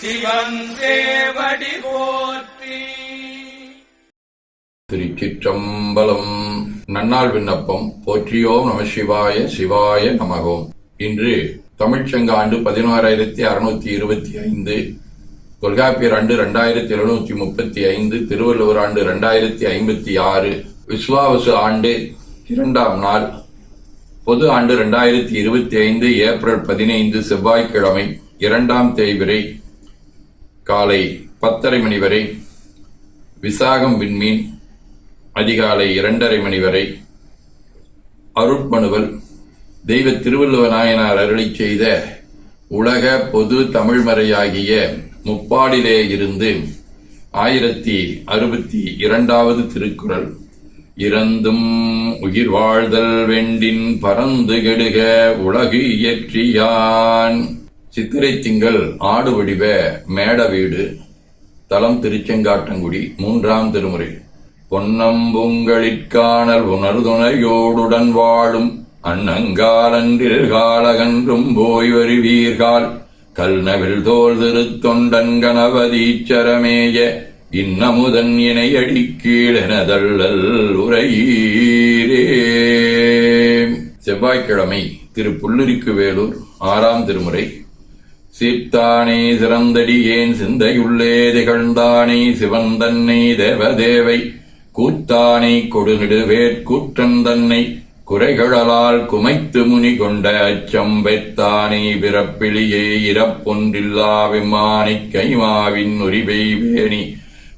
சிவன் தேவடி போற்றி. திருச்சிற்றம்பலம் நன்னாள் விண்ணப்பம். போற்றியோம் நம சிவாய சிவாய நமகோம் இன்று தமிழ்ச்சங்க ஆண்டு பதினோராயிரத்தி அறுநூத்தி இருபத்தி ஐந்து தொல்காப்பியர் ஆண்டு இரண்டாயிரத்தி எழுநூத்தி முப்பத்தி ஐந்து திருவள்ளுவர் ஆண்டு இரண்டாயிரத்தி ஐம்பத்தி ஆறு விஸ்வாவசு ஆண்டு இரண்டாம் நாள் பொது ஆண்டு இரண்டாயிரத்தி இருபத்தி ஐந்து ஏப்ரல் பதினைந்து செவ்வாய்க்கிழமை இரண்டாம் தேய்பிரை காலை பத்தரை மணி வரை விசாகம் விண்மீன் அதிகாலை இரண்டரை மணி வரை அருட்மனுவல் தெய்வ திருவள்ளுவ நாயனார் அருளிச் செய்த உலக பொது தமிழ்மறையாகிய முப்பாடிலே இருந்து ஆயிரத்தி அறுபத்தி இரண்டாவது திருக்குறள். இறந்தும் உயிர் வாழ்தல் வெண்டின் பறந்து கெடுக உலகு இயற்றியான். சித்திரை திங்கள் ஆடு வடிவ மேட வீடு தலம் திருச்செங்காட்டங்குடி மூன்றாம் திருமுறை. பொன்னம்புங்களிற்கானல் உணர்துணையோடுடன் வாழும் அன்னங்காலன்றில் காலகன்றும் போய் வருவீர்கள் கல்நவில் தோல் திருத்தொண்டன் கணபதீச்சரமேய இன்னமுதன் இணையடி கீழெனதள்ளல் உரையீரே செவ்வாய்க்கிழமை திரு புல்லுரிக்கு வேலூர் ஆறாம் திருமுறை. சீர்த்தானே சிறந்தடியேன் சிந்தையுள்ளே திகழ்ந்தானே சிவன் தன்னை தேவதேவை. கூத்தானை கொடுநெடுவேற் கூற்றன் தன்னை குறைகளால் குமைத்து முனி கொண்ட அச்சம் வைத்தானே பிறப்பிலியே இறப்பொன்றில்லா விமானிக் கைமாவின் உரிவை வேணி.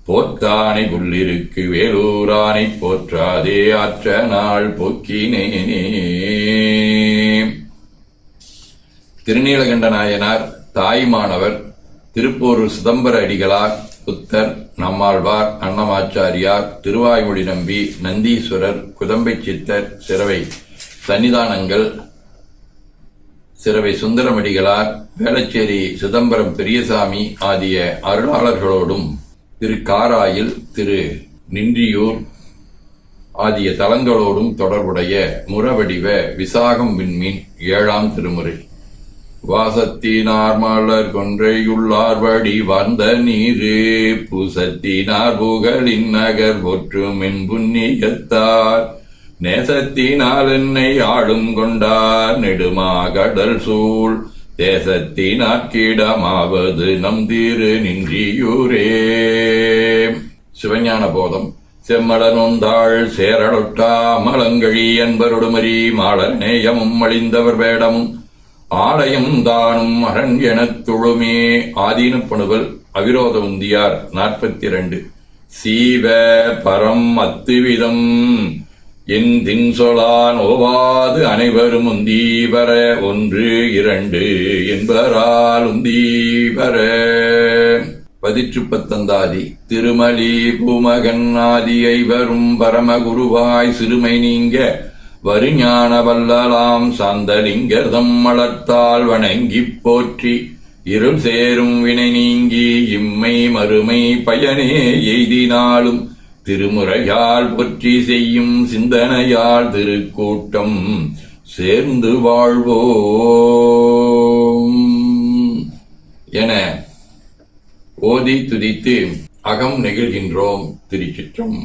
போத்தானை உள்ளிருக்கு வேலூரானை போற்றாதே ஆற்ற நாள் போக்கினேனே திருநீலகண்ட நாயனார் தாய்மானவர் திருப்போரூர் சிதம்பர அடிகளார் புத்தர் நம்மாழ்வார் அன்னமாச்சாரியார் திருவாய்மொழி நம்பி நந்தீஸ்வரர் குதம்பை சித்தர் சிறவை சன்னிதானங்கள் சிறவை சுந்தரமடிகளார் வேளச்சேரி சிதம்பரம் பெரியசாமி ஆகிய அருளாளர்களோடும் திரு காராயில் திரு நின்றியூர் ஆகிய தலங்களோடும் தொடர்புடைய முறவடிவ விசாகம் விண்மீன் ஏழாம் திருமுறை. வாசத்தினார் மலர் கொன்றையுள்ளார் வடி வந்த நீரு பூசத்தினார் புகழின் நகர் ஒற்றும் என் புண்ணியத்தார். நேசத்தினால் என்னை ஆளும் கொண்டார் நெடுமா கடல் சூழ். தேசத்தினாற்கிடமாவது நம் தீரு நின்றியூரே. சிவஞான போதம். செம்மலனொந்தாள் சேரலொட்டா மலங்கழி என்பருடுமரி மாளர் நேயமும் அழிந்தவர் வேடமும். ஆலயம் தானும் அரண் எனத் தொழுமே. ஆதீனப்பணுவல் அவிரோத உந்தியார் நாற்பத்தி இரண்டு சீவ பரம் அத்துவிதம். என் தின்சொலான் ஓவாது அனைவரும் உந்தீவர ஒன்று இரண்டு என்பரால் உந்தீவர. பதிற்று பத்தந்தாதி திருமலி பூமகன் ஆதியை வரும் பரமகுருவாய் சிறுமை நீங்க. வருஞான வல்லலாம் சாந்தலிங்கர்தம் மலர்த்தால் வணங்கிப் போற்றி இருள் சேரும் வினை நீங்கி இம்மை மறுமை பயனே எய்தினாலும் திருமுறையால் பொற்றி செய்யும் சிந்தனையால் திருக்கூட்டம் சேர்ந்து வாழ்வோம். என ஓதி துதித்து அகம் நெகிழ்கின்றோம் திருச்சிற்றம்.